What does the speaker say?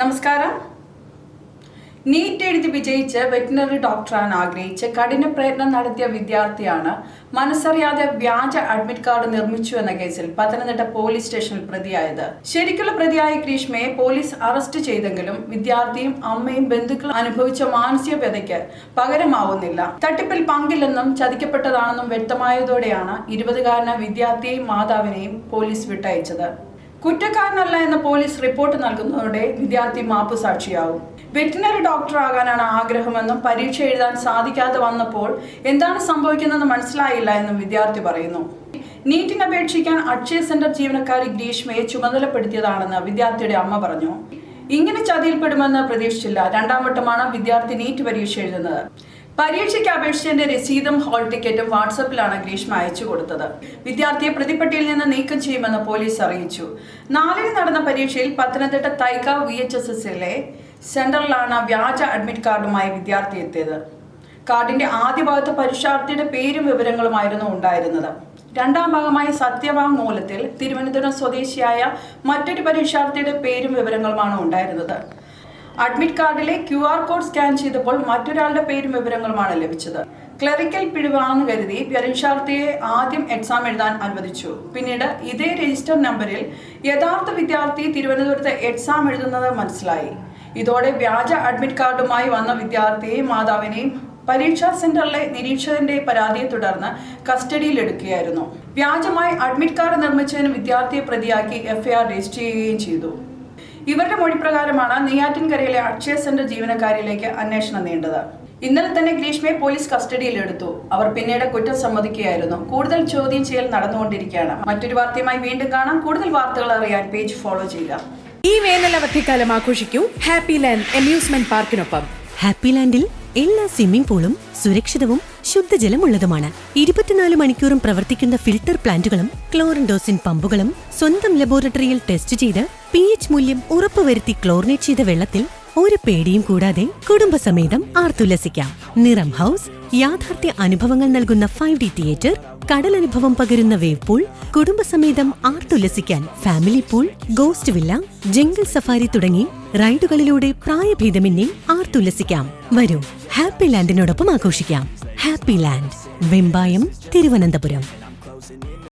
നമസ്കാരം. നീറ്റ് എഴുതി വിജയിച്ച് വെറ്റിനറി ഡോക്ടറാൻ ആഗ്രഹിച്ച് കഠിന പ്രയത്നം നടത്തിയ വിദ്യാർത്ഥിയാണ് മനസ്സറിയാതെ വ്യാജ അഡ്മിറ്റ് കാർഡ് നിർമ്മിച്ചു എന്ന കേസിൽ പത്തനംതിട്ട പോലീസ് സ്റ്റേഷനിൽ പ്രതിയായത്. ശരിക്കുള്ള പ്രതിയായ ഗ്രീഷ്മയെ പോലീസ് അറസ്റ്റ് ചെയ്തെങ്കിലും വിദ്യാർത്ഥിയും അമ്മയും ബന്ധുക്കളും അനുഭവിച്ച മാനസിക വ്യതയ്ക്ക് പകരമാവുന്നില്ല. തട്ടിപ്പിൽ പങ്കില്ലെന്നും ചതിക്കപ്പെട്ടതാണെന്നും വ്യക്തമായതോടെയാണ് ഇരുപതുകാരന വിദ്യാർത്ഥിയെയും മാതാവിനെയും പോലീസ് വിട്ടയച്ചത്. കുറ്റക്കാരനല്ല എന്ന പോലീസ് റിപ്പോർട്ട് നൽകുന്നതോടെ വിദ്യാർത്ഥി മാപ്പ് സാക്ഷിയാവും. വെറ്റിനറി ഡോക്ടർ ആകാനാണ് ആഗ്രഹമെന്നും പരീക്ഷ എഴുതാൻ സാധിക്കാതെ വന്നപ്പോൾ എന്താണ് സംഭവിക്കുന്നതെന്ന് മനസ്സിലായില്ല എന്നും വിദ്യാർത്ഥി പറയുന്നു. നീറ്റിന് അപേക്ഷിക്കാൻ അക്ഷയ സെന്റർ ജീവനക്കാരി ഗ്രീഷ്മയെ ചുമതലപ്പെടുത്തിയതാണെന്ന് വിദ്യാർത്ഥിയുടെ അമ്മ പറഞ്ഞു. ഇങ്ങനെ ചതിയിൽപ്പെടുമെന്ന് പ്രതീക്ഷിച്ചില്ല. രണ്ടാം വട്ടമാണ് വിദ്യാർത്ഥി നീറ്റ് പരീക്ഷ എഴുതുന്നത്. പരീക്ഷയ്ക്ക് അപേക്ഷിച്ചതിന്റെ രസീതും ഹാൾ ടിക്കറ്റും വാട്സപ്പിലാണ് ഗ്രീഷ്മ അയച്ചു കൊടുത്തത്. വിദ്യാർത്ഥിയെ പ്രതിപ്പട്ടിയിൽ നിന്ന് നീക്കം ചെയ്യുമെന്ന് പോലീസ് അറിയിച്ചു. നാലിന് നടന്ന പരീക്ഷയിൽ Pathanamthitta Thaikka V H S എസിലെ സെന്ററിലാണ് വ്യാജ അഡ്മിറ്റ് കാർഡുമായി വിദ്യാർത്ഥി എത്തിയത്. കാർഡിന്റെ ആദ്യ ഭാഗത്ത് പരീക്ഷാർത്ഥിയുടെ പേരും വിവരങ്ങളുമായിരുന്നു ഉണ്ടായിരുന്നത്. രണ്ടാം ഭാഗമായ സത്യവാങ്മൂലത്തിൽ തിരുവനന്തപുരം സ്വദേശിയായ മറ്റൊരു പരീക്ഷാർത്ഥിയുടെ പേരും വിവരങ്ങളുമാണ് ഉണ്ടായിരുന്നത്. അഡ്മിറ്റ് കാർഡിലെ ക്യു ആർ കോഡ് സ്കാൻ ചെയ്തപ്പോൾ മറ്റൊരാളുടെ പേരും വിവരങ്ങളുമാണ് ലഭിച്ചത്. ക്ലറിക്കൽ പിഴവാണെന്ന് കരുതി പരീക്ഷാർത്ഥിയെ ആദ്യം എക്സാം എഴുതാൻ അനുവദിച്ചു. പിന്നീട് ഇതേ രജിസ്റ്റർ നമ്പറിൽ യഥാർത്ഥ വിദ്യാർത്ഥി തിരുവനന്തപുരത്ത് എക്സാം എഴുതുന്നത് മനസ്സിലായി. ഇതോടെ വ്യാജ അഡ്മിറ്റ് കാർഡുമായി വന്ന വിദ്യാർത്ഥിയെയും മാതാവിനെയും പരീക്ഷാ സെന്ററിലെ നിരീക്ഷകന്റെ പരാതിയെ തുടർന്ന് കസ്റ്റഡിയിലെടുക്കുകയായിരുന്നു വ്യാജമായി അഡ്മിറ്റ് കാർഡ് നിർമ്മിച്ചതിന് വിദ്യാർത്ഥിയെ പ്രതിയാക്കി എഫ്ഐആർ രജിസ്റ്റർ ചെയ്യുകയും ചെയ്തു. ഇവരുടെ മൊഴിപ്രകാരമാണ് നെയ്യാറ്റിൻകരയിലെ അക്ഷയ സെന്റർ ജീവനക്കാരിലേക്ക് അന്വേഷണം നീണ്ടത്. ഇന്നലെ തന്നെ ഗ്രീഷ്മയെ പോലീസ് കസ്റ്റഡിയിലെടുത്തു. അവർ പിന്നീട് കുറ്റം സമ്മതിക്കുകയായിരുന്നു. കൂടുതൽ ചോദ്യം ചെയ്യൽ നടന്നുകൊണ്ടിരിക്കുകയാണ്. മറ്റൊരു വാർത്തയുമായി വീണ്ടും കാണാം. കൂടുതൽ വാർത്തകൾ അറിയാൻ പേജ് ഫോളോ ചെയ്യുക. ഈ വേനൽ അവധിക്കാലം ആഘോഷിക്കൂ. ഹാപ്പി ലാൻഡ് അമ്യൂസ്മെന്റ് പാർക്കിനൊപ്പം. ഹാപ്പി ലാൻഡിൽ എല്ലാ സ്വിമ്മിംഗ് പൂളും സുരക്ഷിതവും ശുദ്ധജലമുള്ളതുമാണ്. ഇരുപത്തിനാല് മണിക്കൂറും പ്രവർത്തിക്കുന്ന ഫിൽട്ടർ പ്ലാന്റുകളും ക്ലോറിൻഡോസിൻ പമ്പുകളും സ്വന്തം ലബോറട്ടറിയിൽ ടെസ്റ്റ് ചെയ്ത് പി എച്ച് മൂല്യം ഉറപ്പുവരുത്തി ക്ലോറിനേറ്റ് ചെയ്ത വെള്ളത്തിൽ ഒരു പേടിയും കൂടാതെ കുടുംബസമേതം ആർത്തുല്ലസിക്കാം. നിറം ഹൗസ് യാഥാർത്ഥ്യ അനുഭവങ്ങൾ നൽകുന്ന ഫൈവ് ഡി തിയേറ്റർ കടലനുഭവം പകരുന്ന വേവ് പൂൾ കുടുംബസമേതം ആർത്തുല്ലസിക്കാൻ family pool ghost villa jungle safari തുടങ്ങി റൈഡുകളിലൂടെ പ്രായഭേദമന്യേ ആർത്തുല്ലസിക്കാം വരൂ. ഹാപ്പി ലാൻഡിനോടൊപ്പം ആഘോഷിക്കാം. Happy land Vembayam Thiruvananthapuram.